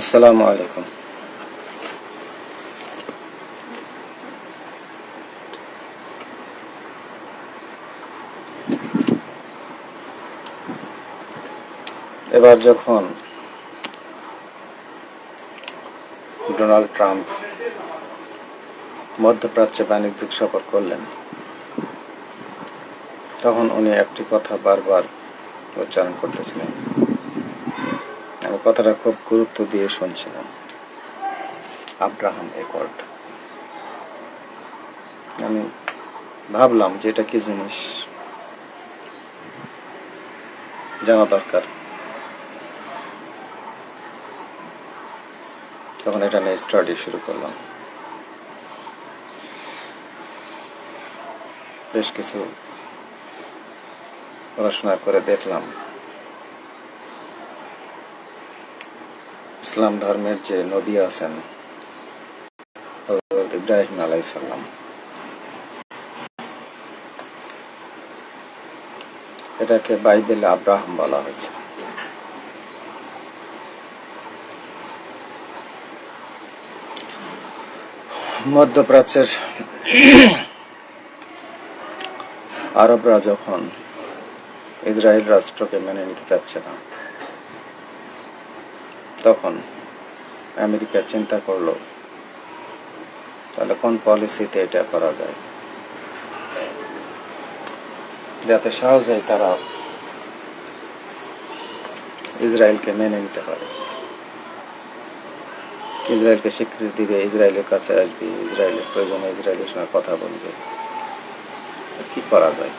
আসসালামু আলাইকুম। এবার যখন ডোনাল্ড ট্রাম্প মধ্যপ্রাচ্যে বাণিজ্যিক সফর করলেন, তখন উনি একটি কথা বারবার উচ্চারণ করতেছিলেন। আমি কথাটা খুব গুরুত্ব দিয়ে শুনছিলাম। Abraham accord. আমি ভাবলাম যে এটা কি জিনিস? জানা দরকার। তখন এটা নিয়ে স্টাডি শুরু করলাম। বেশ কিছু পড়াশোনা করে দেখলাম। ইসলাম ধর্মের যে নবী আছেন ইব্রাহিম আলাইসাল্লাম এটাকে বাইবেলে আব্রাহাম বলা হয়েছে। মধ্যপ্রাচ্যের আরবরা যখন ইসরায়েল রাষ্ট্রকে মেনে নিতে চাচ্ছে না তখন আমেরিকা চিন্তা করল, তাহলে কোন পলিসিতে এটা করা যায়? যাতে সহজেই তারা ইসরায়েলকে মেনে নিতে পারে। ইসরায়েলকে স্বীকৃতি দিবে, ইসরায়েলের কাছে আসবে, ইসরায়েলের প্রয়োজনে ইসরায়েলের সঙ্গে কথা বলবে। কি করা যায়?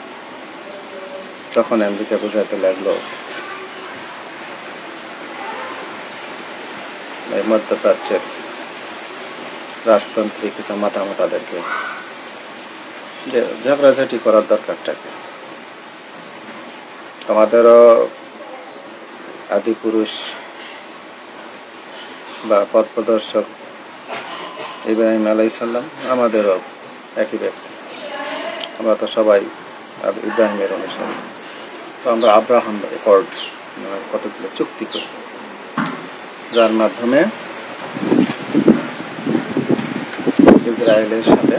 তখন আমেরিকা বোঝাতে লাগল মধ্যপ্রাচ্যের রাজতন্ত্রী কিছু মাতামাতাদেরকে যে ঝগড়াঝাটি করার দরকারটাকে। তোমাদেরও আদি পুরুষ বা পথ প্রদর্শক ইব্রাহিম আলাইসাল্লাম আমাদেরও একই ব্যক্তি। আমরা তো সবাই ইব্রাহিমের অনুসারী। তো আমরা আব্রাহাম রেকর্ড কতগুলো চুক্তি করি। যার মাধ্যমে ইসরায়েলের সাথে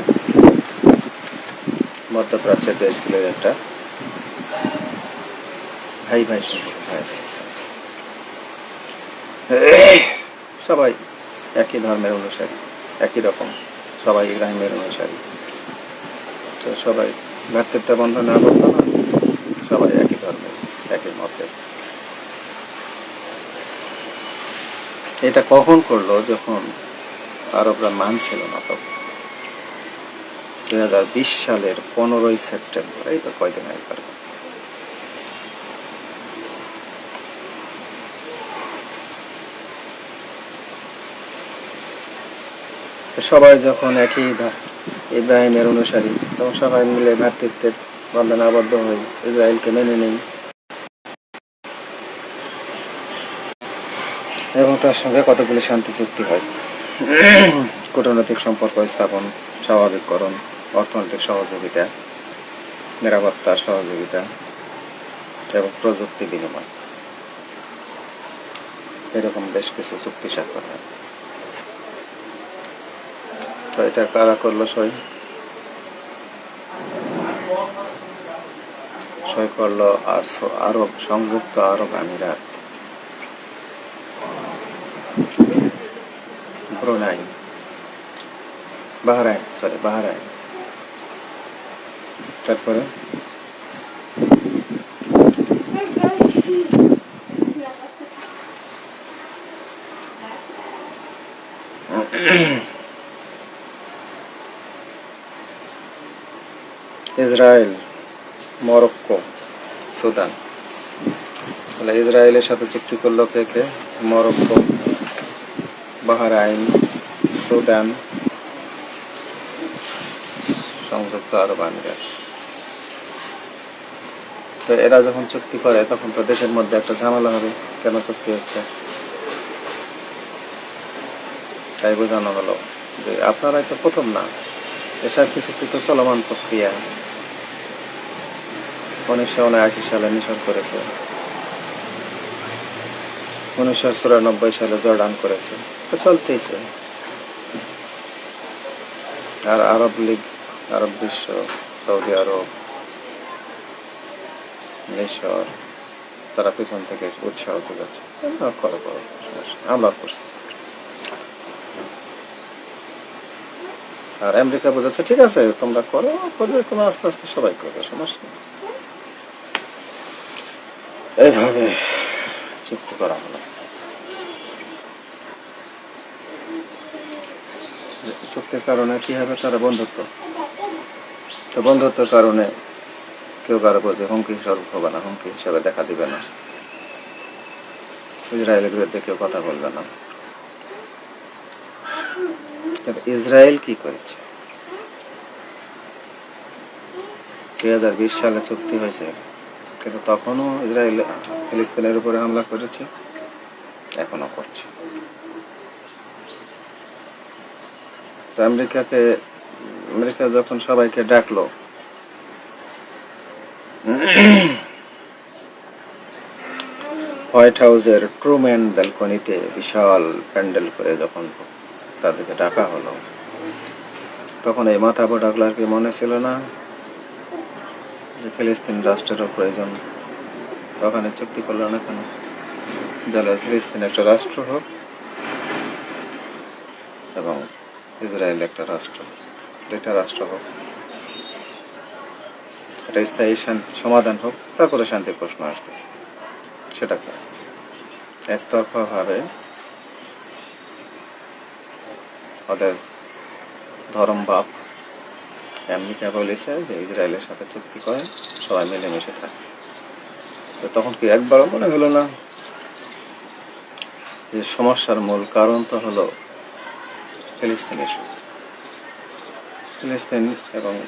মধ্যপ্রাচ্যের দেশগুলোর একটা ভাই ভাই সবাই একই ধর্মের অনুসারী, একই রকম, সবাই ইব্রাহিমের অনুসারী। তো সবাই ভ্রাতৃত্ব বন্ধনে আবদ্ধ না সবাই একই ধর্মের, একই মতের। এটা কখন করল যখন আরবরা মানছিল না তখন? দুই হাজার বিশ সালের পনেরোই সেপ্টেম্বর, এই তো কয়দিন আগেকার সবাই যখন একই ইব্রাহিমের অনুসারী, তখন সবাই মিলে ভ্রাতৃত্বের বন্ধনে আবদ্ধ হয়ে ইসরায়েলকে মেনে নেই এবং তার সঙ্গে কতগুলি শান্তি চুক্তি হয়? কূটনৈতিক সম্পর্ক স্থাপন, স্বাভাবিককরণ, অর্থনৈতিক সহযোগিতা নিরাপত্তার সহযোগিতা এবং প্রযুক্তি বিনিময়। এরকম বেশ কিছু চুক্তি স্বাক্ষর হয়। তো এটা কারা করল, সই? সই করল আরব, সংযুক্ত আরব আমিরাত। ব্রুনাই বাহরাইন সরি বাহরাইন তারপরে ইসরায়েল মরক্কো সুদান তাহলে ইসরায়েলের সাথে চুক্তি করল কে কে? মরক্কো বাহরাইন সুদান সংযুক্ত আরব আমিরাত। তো এরা যখন চুক্তি করে, তখন তো দেশের মধ্যে একটা ঝামেলা হবে। কেন চুক্তি হচ্ছে? তাই বোঝানো হলো যে আপনারাই তো প্রথম না। এ কিছু তো চলমান প্রক্রিয়া। উনিশশো উনআশি সালে নিষেধ করেছে। উনিশশো চুরানব্বই সালে জর্ডান করেছে। তো চলতেইছে। আর আরব লীগ, আরব বিশ্ব, সৌদি আরব, মিশর, তারা পিছন থেকে উৎসাহ যোগাচ্ছে করো করো আমরা করছি। আর আমেরিকা বোঝাচ্ছে ঠিক আছে, তোমরা করো কোনো আস্তে আস্তে সবাই করবে, সমস্যা এইভাবে চুক্তি করা হলো। চুক্তির কারণে কি হবে? তারা বন্ধুত্ব। তো বন্ধুত্বের কারণে কেউ কারও প্রতি হুমকি স্বরূপ হবে না, হুমকি হিসাবে দেখা দিবে না। ইসরায়েলের বিরুদ্ধে কেউ কথা বলবে না। ইসরায়েল কি করেছে? দুই হাজার বিশ সালে চুক্তি হয়েছে, কিন্তু তখনও ইসরায়েল ফিলিস্তিনের উপরে হামলা করেছে এখনও করছে। তো আমেরিকাকে, আমেরিকা যখন সবাইকে ডাকলো, হোয়াইট হাউসের ট্রুম্যান ব্যালকনিতে বিশাল প্যান্ডেল করে যখন তাদেরকে ডাকা হলো, তখন এই মাথা ডাকলার কি মনে ছিল না যে ফিলিস্তিন রাষ্ট্রেরও প্রয়োজন। ওখানে চুক্তি করল না কেন? যাতে ফিলিস্তিন একটা রাষ্ট্র হোক এবং ইসরায়েল একটা রাষ্ট্র। দুইটা রাষ্ট্র হোক। একটা স্থায়ী শান্তি সমাধান হোক, তারপরে শান্তির প্রশ্ন আসতেছে। সেটা করে একতরফা ভাবে ওদের ধর্ম বাপ আমেরিকা বলেছে যে ইসরায়েলের সাথে চুক্তি করে সবাই মিলেমিশে থাকে। তো তখন কি একবারও মনে হলো না? যে সমস্যার মূল কারণ তো হলো ফিলিস্তিন ইস্যু ফিলিস্তিন এবং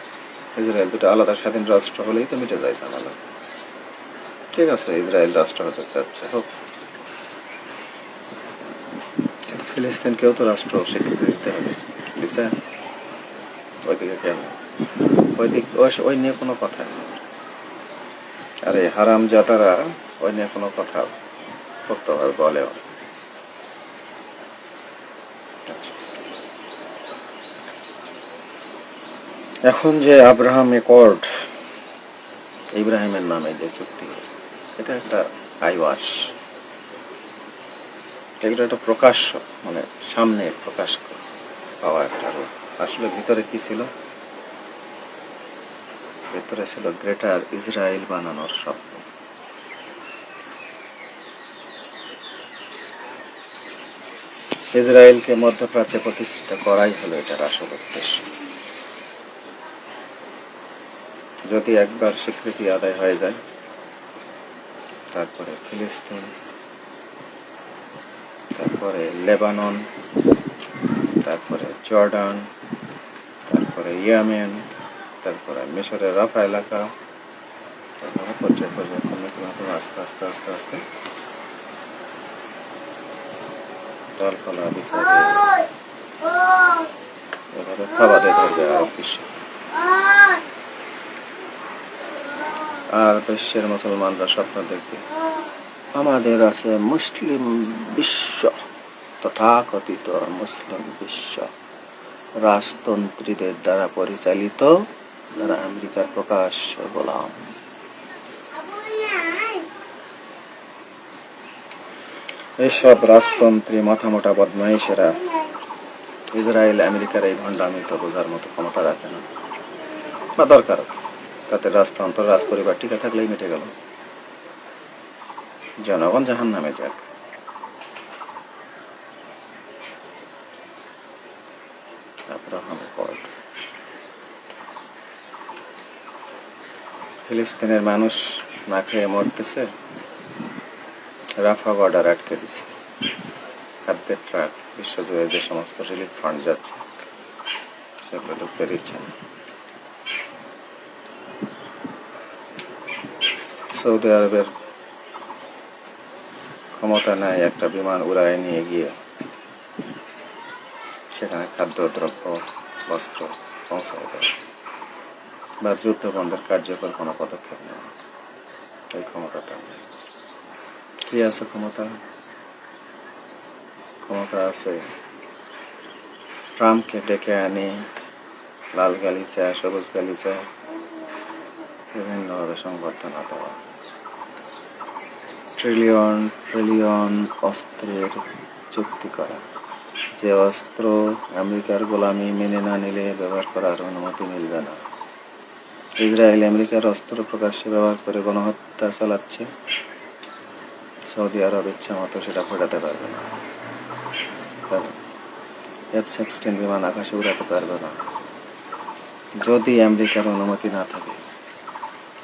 ইসরায়েল দুটো আলাদা স্বাধীন রাষ্ট্র হলেই তো মিটে যায় ঝামেলা। ঠিক আছে, ইসরায়েল রাষ্ট্র হতে চাচ্ছে, হোক। কিন্তু ফিলিস্তিনকেও তো রাষ্ট্র স্বীকৃতি দিতে হবে, দিছে? ওইদিকে কেন? ওই দিক ওই- নিয়ে কোনো কথা নেই। আরে হারাম জাতারা ওই নিয়ে কোনো কথা করতে হবে, বলেও এখন যে আব্রাহাম একর্ড ইব্রাহিমের নামে যে চুক্তি, এটা একটা আইওয়াস। এগুলো একটা প্রকাশ্য মানে সামনে প্রকাশ পাওয়া একটা রূপ। আসলে ভিতরে কি ছিল? ভেতরে ছিল গ্রেটার ইসরায়েল বানানোর স্বপ্ন। ইসরায়েলকে মধ্যপ্রাচ্যে প্রতিষ্ঠিত করাই হলো এটার আসল উদ্দেশ্য। যদি একবার স্বীকৃতি আদায় হয়ে যায়, তারপরে ফিলিস্তিন, তারপরে লেবানন, তারপরে জর্ডান, তারপরে ইয়ামেন, তারপরে মিশরের রাফা এলাকা, তারপরে পর্যায় পর্যায় ক্রমে আস্তে আস্তে আস্তে আস্তে ডালপালা বিছাড়ে এভাবে থাবাতে ধরবে আরব বিশ্ব আর বিশ্বের মুসলমানরা স্বপ্ন দেখবে। আমাদের আছে মুসলিম বিশ্ব, তথাকথিত মুসলিম বিশ্ব। রাজতন্ত্রীদের দ্বারা পরিচালিত, যারা আমেরিকার প্রকাশ্য গোলাম। এইসব রাজতন্ত্রী মাথামোটা বদমাইশেরা ইসরায়েল আমেরিকার এই ভণ্ডামিত বোঝার মতো ক্ষমতা রাখে না। বা দরকার। তাতে রাজতন্ত্র রাজ পরিবার টিকে থাকলেই মিটে গেল। জনগণ জাহান নামে যাক ফিলিস্তিনের মানুষ না খেয়ে মরতেছে, রাফা বর্ডার আটকে দিছে। খাদ্যের ট্রাক, বিশ্বজুড়ে যে সমস্ত রিলিফ ফান্ড যাচ্ছে, সেগুলো ঢুকতে দিচ্ছে না। সৌদি আরবের ক্ষমতা নেয় একটা বিমান উড়ায় নিয়ে গিয়ে। সেখানে খাদ্যদ্রব্য বস্ত্র পৌঁছায় দেয়। বা যুদ্ধ বন্ধের কার্যকর কোনো পদক্ষেপ নেয় এই ক্ষমতাটা নেই। কি আছে ক্ষমতা? ক্ষমতা আছে ট্রাম্পকে ডেকে আনি, লাল গালিচা সবুজ গালিচা বিভিন্নভাবে সংবর্ধনা দেওয়া। ট্রিলিয়ন ট্রিলিয়ন অস্ত্রের চুক্তি করা। যে অস্ত্র আমেরিকার গোলামি মেনে না নিলে ব্যবহার করার অনুমতি মিলবে না। ইসরায়েল আমেরিকার অস্ত্র প্রকাশ্যে ব্যবহার করে গণহত্যা চালাচ্ছে। সৌদি আরব ইচ্ছা মতো সেটা ফোটাতে পারবে না। এফ সিক্সটিন বিমান আকাশে উড়াতে পারবে না। যদি আমেরিকার অনুমতি না থাকে,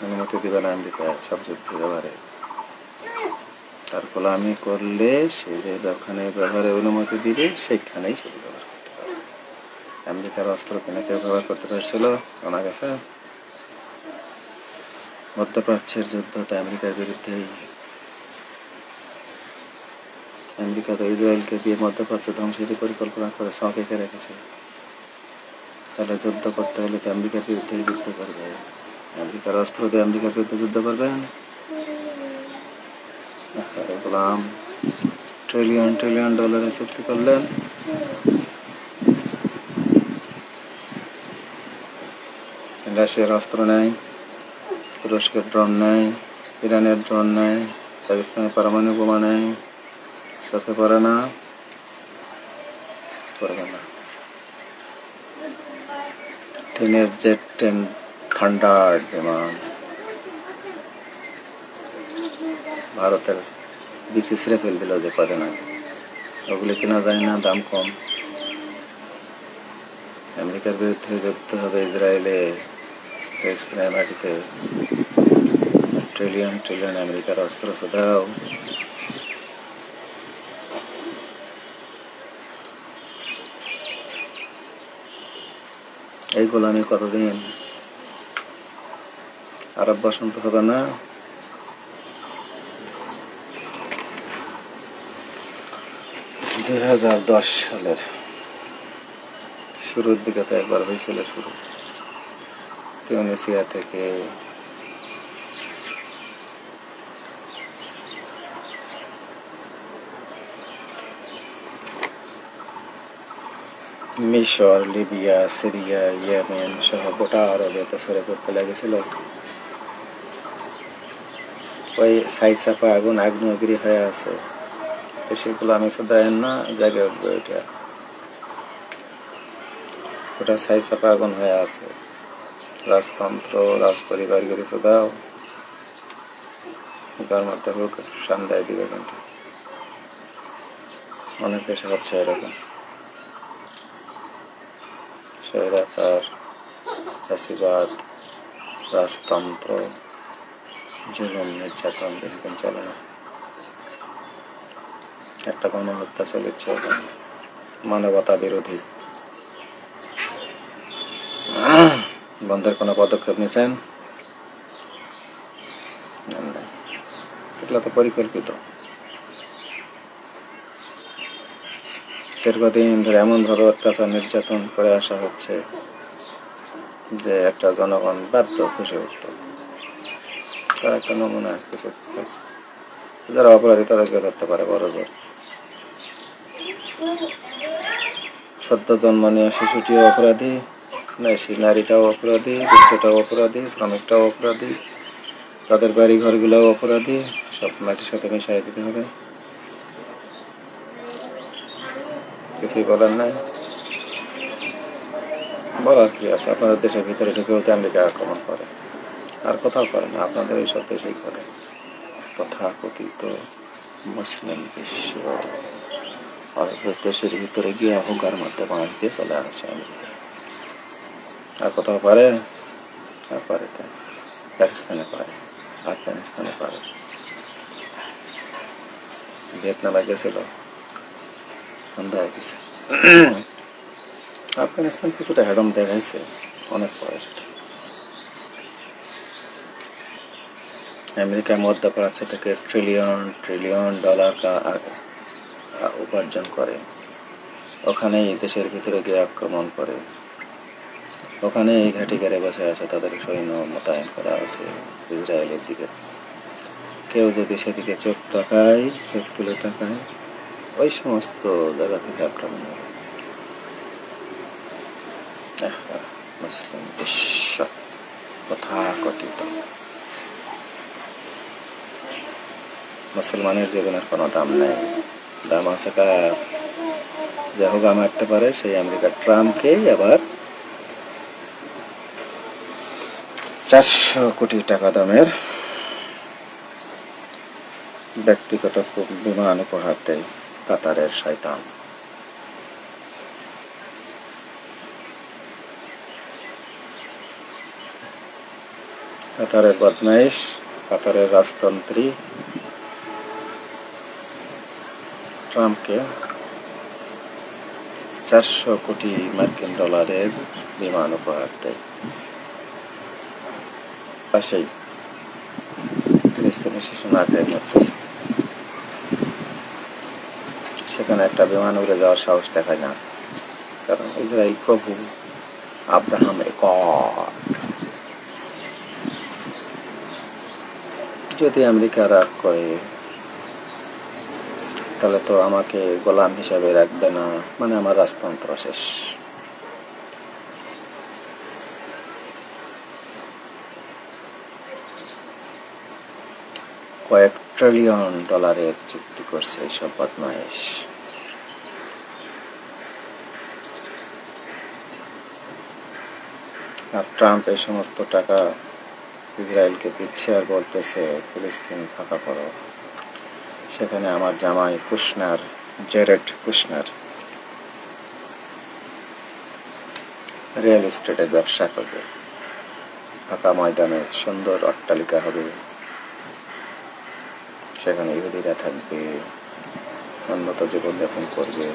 অনুমতি দেবে না আমেরিকা সব যুদ্ধ ব্যবহারে। তার গোলামি করলে সে যে যেখানে ব্যবহারে অনুমতি দিবে, সেখানেই শুধু ব্যবহার করতে পারবে। আমেরিকার অস্ত্র কিনে কেউ ব্যবহার করতে পারছিল? জানা গেছে। মধ্যপ্রাচ্যের যুদ্ধ তো আমেরিকার বিরুদ্ধেই। আমেরিকা তো ইসরায়েলকে দিয়ে মধ্যপ্রাচ্য ধ্বংসের পরিকল্পনা করে সঁকেকে রেখেছে। তাহলে যুদ্ধ করতে হলে তো আমেরিকার বিরুদ্ধেই যুদ্ধ করবে। আমেরিকার অস্ত্র দিয়ে আমেরিকার বিরুদ্ধে যুদ্ধ করবেন গোলাম ট্রিলিয়ন ট্রিলিয়ন ডলারের চুক্তি করলেন। রাশিয়ার অস্ত্র নেয় তুরস্কের ড্রোন নেয় ইরানের ড্রোন নেয় পাকিস্তানের পারমাণবিক বোমা নেয় চোখে পড়ে না, পড়বে না। ট্রেনের জেট ট্রেন থান্ডার বিমান। ভারতের বিচি ছিঁড়ে ফেল দিল যে কদিন আগে। ওগুলি কেনা যায় না, দাম কম। আমেরিকার বিরুদ্ধে যুদ্ধ হবে ইসরায়েলে ট্রিলিয়ন ট্রিলিয়ন আমেরিকার অস্ত্র দাও এই গোলামি কতদিন? আরব বসন্ত হবে না। দুই হাজার দশ সালের শুরুর দিকে তো একবার হয়েছিল শুরু। তিউনিসিয়া থেকে মিশর, লিবিয়া, সিরিয়া, ইয়েমেন সহ গোটা আরবে তো সরে পড়তে লেগেছিল। ওই সাই চাপা আগুন আগ্নেয়গিরি হয়ে আছে। সেগুলো আমি দেন না জায়গায় উঠবে ওইটা ওটা সাই চাপা আগুন হয়ে আছে। রাজতন্ত্র রাজ পরিবারগুলি দাও। তার মধ্যে হোক সান্দায় দিবে কিন্তু। অনেক দেশে হচ্ছে এরকম। স্বৈরাচার ফাঁসিবাদ রাজতন্ত্র, জুলুম, নির্যাতন বেশিদিন চলে না। একটা গণহত্যা চলেছে মানবতা বিরোধী। বন্ধের কোনো পদক্ষেপ নিয়েছেন এগুলো তো পরিকল্পিত। দীর্ঘদিন ধরে এমন এমনভাবে অত্যাচার নির্যাতন করে আসা হচ্ছে যে একটা জনগণ বাধ্য খুশি উঠত তার একটা নমুনা কিছু যারা অপরাধী তাদেরকে ধরতে পারে বড় জোর। সদ্য জন্ম নেওয়া শিশুটিও অপরাধী, নারী নারীটাও অপরাধী, বৃদ্ধটাও অপরাধী, শ্রমিকটাও অপরাধী, তাদের বাড়ি ঘরগুলোও অপরাধী, সব মাটির সাথে মিশাই দিতে হবে। কিছুই বলার নাই। বলার কি আছে? আপনাদের দেশের ভিতরে ঢুকেও তো আমেরিকা আক্রমণ করে। আর কোথাও করে না, আপনাদের এইসব দেশেই করে। তথাকথিত মুসলিম বিশ্ব। দেশের ভিতরে গিয়ে অহংকার মধ্যে বাঁশ দিয়ে চলে আসে আমেরিকা আর কোথাও পারে? আর পারে তাই পাকিস্তানে পারে, আফগানিস্তানে পারে। ভিয়েতনামে গেছিল সন্ধ্যা হয়ে গেছে। আফগানিস্তান কিছুটা হ্যাডম দেখাইছে, অনেক সেটা আমেরিকা মধ্যপ্রাচ্য থেকে ট্রিলিয়ন ট্রিলিয়ন ডলার উপার্জন করে। ওখানে দেশের ভিতরে গিয়ে আক্রমণ করে। ওখানে এই ঘাঁটি ঘেরে বসে আছে তাদের সৈন্য মোতায়েন করা আছে ইসরায়েলের দিকে। কেউ যদি সেদিকে চোখ তাকায়, চোখ তুলে তাকায়, ওই সমস্ত জায়গা থেকে আক্রমণ হবে। মুসলিম বিশ্ব তথাকথিত। মুসলমানের জীবনের কোনো দাম নেই। দাম আছে কার যে মারতে পারে, সেই আমেরিকার ট্রাম্পকেই আবার চারশো কোটি টাকা দামের ব্যক্তিগত বিমান উপহার দেয় কাতারের শয়তান। কাতারের বদমাইশ, কাতারের রাজতন্ত্রী ট্রাম্পকে চারশো কোটি মার্কিন ডলারের বিমান উপহার দেয়। পাশেই ফিলিস্তিনি শিশু না খেয়ে মরতেছে। সেখানে একটা বিমান উড়ে যাওয়ার সাহস দেখায় না, কারণ ইসরায়েল প্রভু আব্রাহাম একর যদি আমেরিকা রাগ করে তাহলে তো আমাকে গোলাম হিসাবে রাখবে না। মানে আমার রাজতন্ত্র শেষ কয়েক ট্রিলিয়ন ডলারের চুক্তি করছে এইসব বদমাইশ আর ট্রাম্প এই সমস্ত টাকা ইসরায়েলকে দিচ্ছে আর বলতেছে, ফিলিস্তিন ফাঁকা করো। সেখানে আমার জামাই Kushner Jared Kushner real estate ব্যবসা করবে। ফাঁকা ময়দানে সুন্দর অট্টালিকা হবে। সেখানে ইহুদিরা থাকবে, উন্নত জীবনযাপন করবে।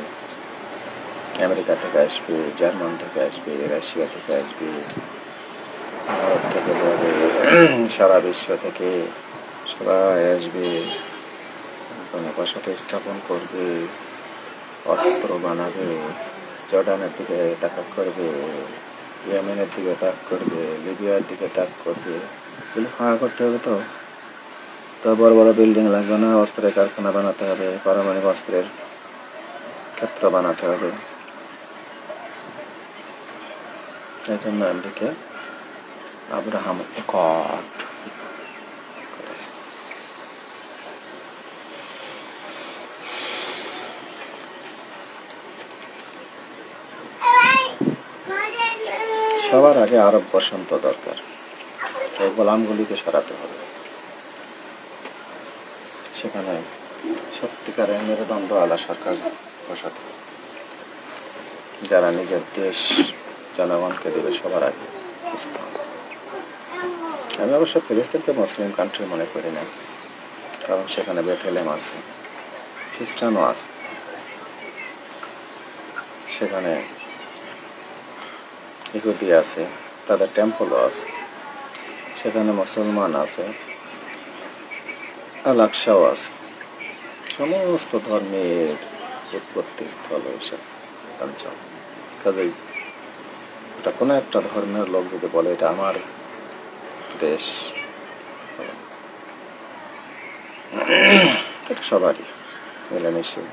আমেরিকা থেকে আসবে, জার্মান থেকে আসবে, রাশিয়া থেকে আসবে, ভারত থেকে যাবে, সারা বিশ্ব থেকে সবাই আসবে। ওখানে বসতি স্থাপন করবে, অস্ত্র বানাবে, জর্ডানের দিকে তাকাক করবে, ইয়েমেনের দিকে তাক করবে, লিবিয়ার দিকে তাক করবে। এগুলো ফাঁকা করতে হবে তো। তো বড় বড় বিল্ডিং লাগবে না, অস্ত্রের কারখানা বানাতে হবে, পারমাণবিক অস্ত্রের ক্ষেত্র বানাতে হবে। এই জন্য আমেরিকা আব্রাহাম একট করেছে সবার আগে আরব বসন্ত দরকার। এই গোলামগুলিকে সরাতে হবে। সেখানে সত্যিকারের মেরুদণ্ড আলা সরকার বসাতে হবে। যারা নিজের দেশ, জনগণকে দেবে সবার আগে ইসলাম আমি অবশ্য ফিলিস্তিনকে মুসলিম কান্ট্রি মনে করি না, কারণ সেখানে বেথেলেম আছে, খ্রিস্টানও আছে। সেখানে ইহুদি আছে, তাদের টেম্পলও আছে, সেখানে মুসলমান আছে আলাকসাও আছে। সমস্ত ধর্মের উৎপত্তি স্থল এইসব অঞ্চল কাজেই এটা কোনো একটা ধর্মের লোক যদি বলে, এটা আমার দেশ, এটা সবারই মিলেমিশে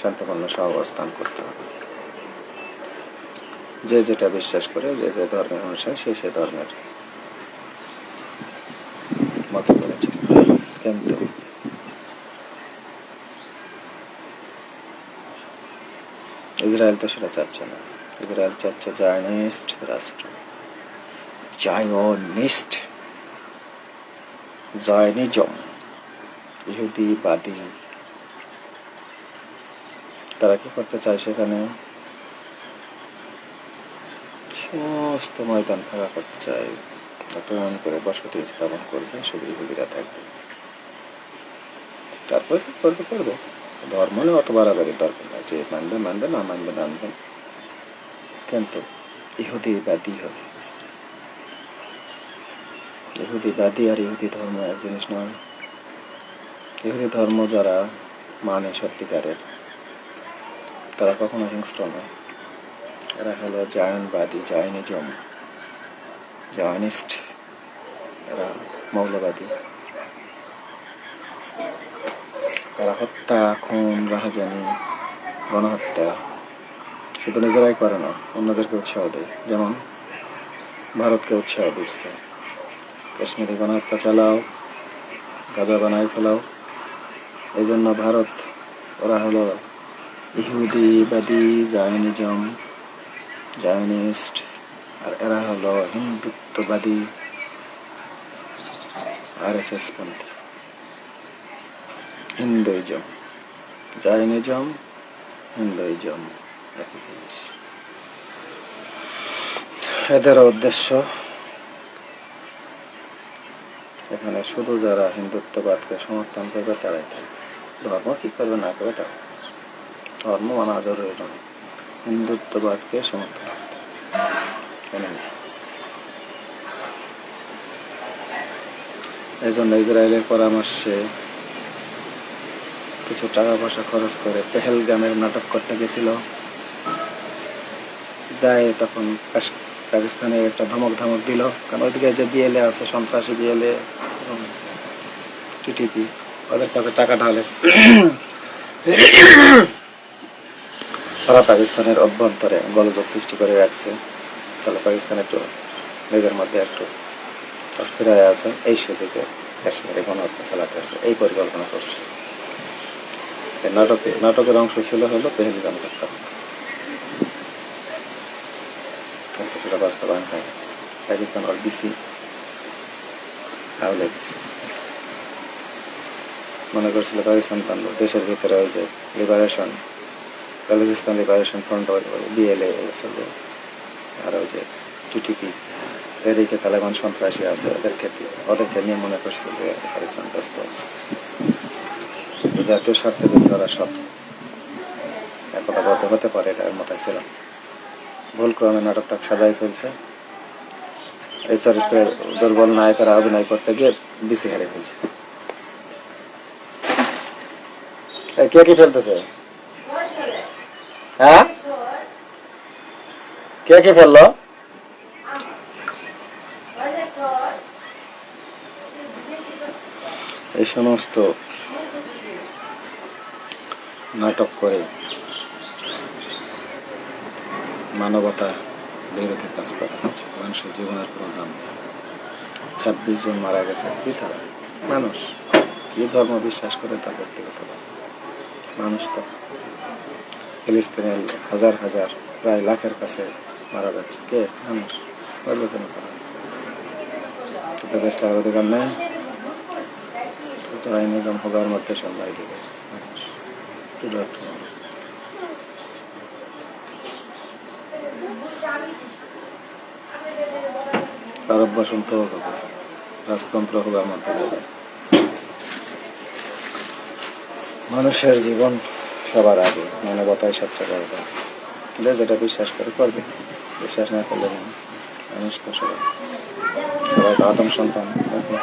শান্তপূর্ণ সহাবস্থান করতে হবে। যে যেটা বিশ্বাস করে, যে যে ধর্মের অনুসারে সে সে ধর্মের মতো করে চলবে কিন্তু ইসরায়েল তো সেটা চাচ্ছে না। ইসরায়েল চাচ্ছে জায়নিস্ট রাষ্ট্র। জায়নিস্ট। জায়নিজম। ইহুদিবাদী। তারা কি করতে চায় সেখানে? সমস্ত ময়দান ফাঁকা করতে চায় নতুন করে বসতি স্থাপন করবে ইহুদিরা থাকবে। তারপর কি করবে করবে। ধর্ম নিয়ে অত বাড়াবাড়ি দরকার নাই। যে মানবে মানবে, না মানবে না মানবে। না। কিন্তু ইহুদিবাদী হবে। ইহুদিবাদী আর ইহুদি ধর্ম এক জিনিস নয়। ইহুদি ধর্ম যারা মানে সত্যিকারের, তারা কখনো হিংস্র নয়। এরা হলো জায়নবাদী, জায়নিজম, জায়নিস্ট, এরা মৌলবাদী। তারা হত্যা, খুন, রাহাজানি, গণহত্যা, শুধু নিজেরাই করে না, অন্যদেরকে উৎসাহ দেয়। যেমন ভারতকে উৎসাহ দিচ্ছে। কাশ্মীরে গণহত্যা চালাও, গাজা বানায় ফেলাও। এই জন্য ভারত, ওরা হলো ইহুদিবাদী, জায়নিজম জায়নিস্ট আর এরা হলো হিন্দুত্ববাদী আর এস এস পন্থী। হিন্দুইজম। জায়নিজম হিন্দুইজম, একই জিনিস। এদের উদ্দেশ্য, এখানে শুধু যারা হিন্দুত্ববাদকে সমর্থন করবে, তারাই থাকবে। ধর্ম কি করবে না করবে, তারা ধর্ম মানা জরুরি নয়। হিন্দুত্ববাদকে সমর্থন করতে হবে। মেনে নিতে হবে। এই জন্য ইসরায়েলের পরামর্শে কিছু টাকা পয়সা খরচ করে পেহেলগামের নাটক করতে গেছিল যায় তখন পাকিস্তানে একটা ধমক ধমক দিল কারণ ওইদিকে যে বিএলএ আছে, সন্ত্রাসী বিএলএ টিটিপি, ওদের কাছে টাকা ঢালে ওরা পাকিস্তানের অভ্যন্তরে গোলযোগ সৃষ্টি করে রাখছে। তাহলে পাকিস্তান একটু নিজের মধ্যে একটু অস্থির হয়ে আছে। এই সুযোগে কাশ্মীরে গণহত্যা চালাতে হবে। এই পরিকল্পনা করছে। নাটকে, নাটকের অংশ ছিল হলো পেহেলগাম হত্যা। কিন্তু সেটা বাস্তবায়ন হয় পাকিস্তান আর দিছি আউলে দিছি মনে করছিল পাকিস্তান তার দেশের ভিতরে ওই যে লিবারেশন লিবারেশন ফ্রন্ট বিএলএ যে টিটিপি এদিকে তালেবান সন্ত্রাসী আছে, ওদেরকে ওদেরকে নিয়ে মনে করছে যে পাকিস্তান ব্যস্ত আছে। জাতীয় স্বার্থে যদি তারা সব হতে পারে এটা ছিল। ভুল ক্রমে নাটকটা সাজাই ফেলছে। এই চরিত্রে দুর্বল নায়কেরা অভিনয় করতে গিয়ে বিসি হেরে ফেলছে। কে কি ফেলতেছে? হ্যাঁ? কে কি ফেলল? এই সমস্ত নাটক করে মানবতা বিরোধী কাজ করা হচ্ছে। মানুষের জীবনের নেই ছাব্বিশ জন মারা গেছে। কি তারা? মানুষ। কি ধর্ম বিশ্বাস করে তার ব্যক্তিগত মানুষ তো ফিলিস্তিনের হাজার হাজার, প্রায় লাখের কাছে মারা যাচ্ছে। কে? মানুষ। বলবে কেন তারা তাদের বেশ থাকার অধিকার নেই। তো আইন নিজাম হবার মধ্যে সন্ধ্যায় দেবে। মানুষ। টু রাজতন্ত্র হবে আমাদের মানুষের জীবন সবার আগে, মানবতায় স্বেচ্ছা করবে যে যেটা বিশ্বাস করে করবে বিশ্বাস না করলে না। মানুষ তো সবাই সবাই তো আদম সন্তান নাকি?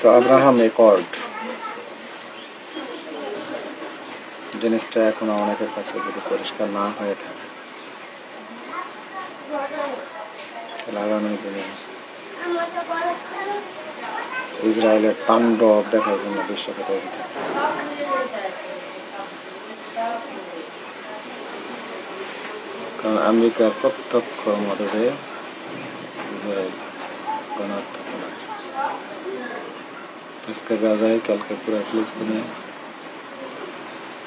তো আব্রাহাম একর্ড জিনিসটা এখনও অনেকের কাছে যদি পরিষ্কার না হয়ে থাকে আগামী দিনে ইসরায়েলের তাণ্ডব দেখার জন্য বিশ্বকে তৈরি হবে। কারণ আমেরিকার প্রত্যক্ষ মদদে ইসরায়েল গণহত্যা চালাচ্ছে আজকে গাজায়, কালকে পুরো ফিলিস্তিনে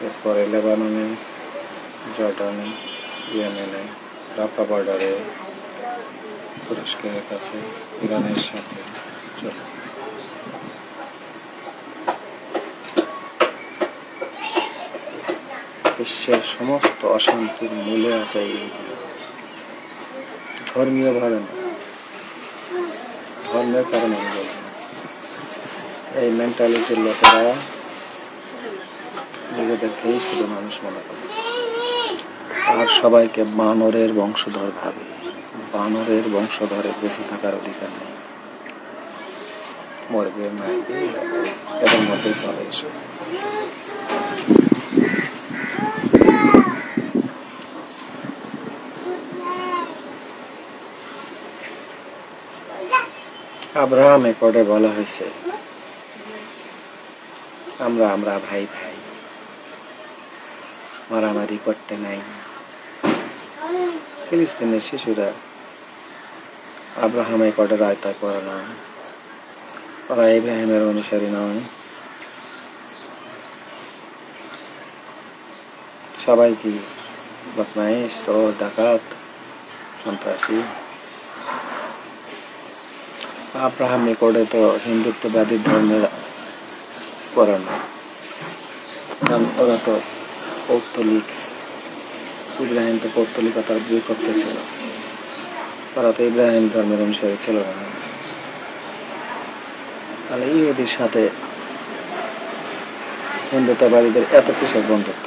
এরপরে লেবাননে, জর্ডানে, ইয়েমেনে, রাফা বর্ডারে, তুরস্কের কাছে, ইরানের সাথে চলে। বিশ্বের সমস্ত অশান্তির মূলে আছে ধর্মীয় ভাবে না ধর্মের কারণে। এই মেন্টালিটির লোকেরা নিজেদেরকেই শুধু মানুষ মনে করে। আর সবাইকে বানরের বংশধর ভাবে। বানরের বংশধরে বেঁচে থাকার অধিকার নেই। এদের মধ্যেই চলে এসব আব্রাহাম একর্ডে বলা হয়েছে, আমরা আমরা ভাই ভাই। মারামারি করতে নাই। ফিলিস্তিনের শিশুরা আব্রাহাম একর্ডের আয়তা করে নয় ওরা ইব্রাহিমের অনুসারী নয়। সবাই কি বদমাইশ, চোর, ডাকাত, সন্ত্রাসী? আব্রাহাম নিকটে তো হিন্দুত্ববাদী ধর্মের করে না কারণ ওরা তো পৌত্তলিক, ইব্রাহিম তো পৌত্তলিকতার বিপক্ষে ছিল। ওরা তো ইব্রাহিম ধর্মের অনুসারী ছিল না। তাহলে ইহুদির সাথে হিন্দুত্ববাদীদের এত কিসের বন্ধুত্ব?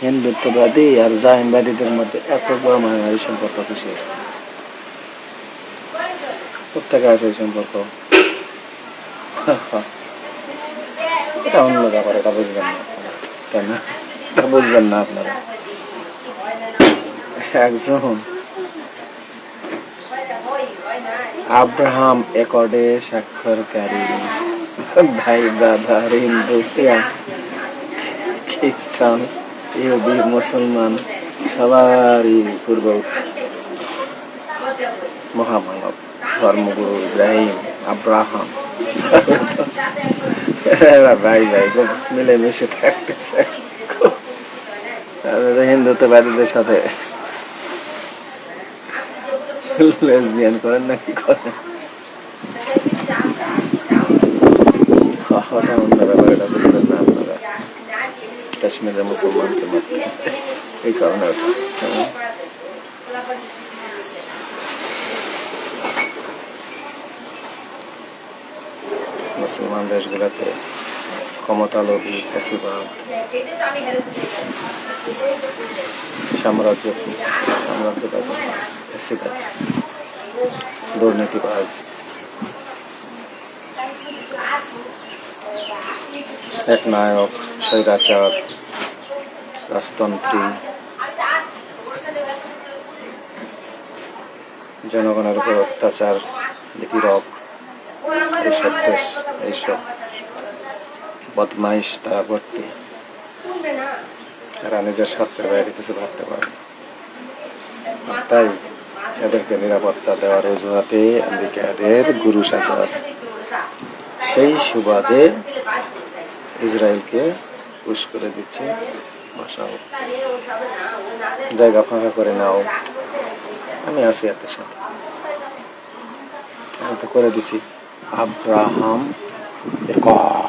হিন্দুত্ববাদী আর জাহিনবাদীদের মধ্যে এত বড় মারামারি সম্পর্ক কিসের? কোথেকে আছে এই সম্পর্ক? এটা অন্য ব্যাপার, এটা বুঝবেন না। তাই না? বুঝবেন না আপনারা। একজন আব্রাহাম একর্ডে স্বাক্ষরকারী। ভাই ব্রাদার হিন্দু খ্রিস্টান, ইহুদি, মুসলমান, সবারই পূর্ব মহামানব, ধর্মগুরু ইব্রাহিম আব্রাহাম। ভাই ভাই, খুব মিলেমিশে থাকতেছে। হিন্দুত্ববাদীদের সাথে লেসবিয়ান করেন নাকি করেন? ওটা অন্য ব্যাপার এটা আপনারা। কাশ্মীরের মুসলমানকে এই কারণে মুসলমান দেশগুলোতে ক্ষমতালোভী ফ্যাসিবাদ, সাম্রাজ্য, সাম্রাজ্যবাদী ফ্যাসিবাদ, দুর্নীতিবাজ। এক নায়ক, স্বৈরাচার, রাজতন্ত্রী, জনগণের উপর অত্যাচার লিপিরক এইসব দেশ, এইসব বদমাইশ তারা ভর্তি এরা নিজের স্বার্থের বাইরে কিছু ভাবতে পারে তাই এদেরকে নিরাপত্তা দেওয়ার অজুহাতে আমেরিকা এদের গুরু সাজা আছে। সেই সুবাদে ইসরায়েলকে পুশ করে দিচ্ছে বসাও। জায়গা ফাঁকা করে নাও। আমি আছি এদের সাথে। আমি তো করে দিছি। Abraham acre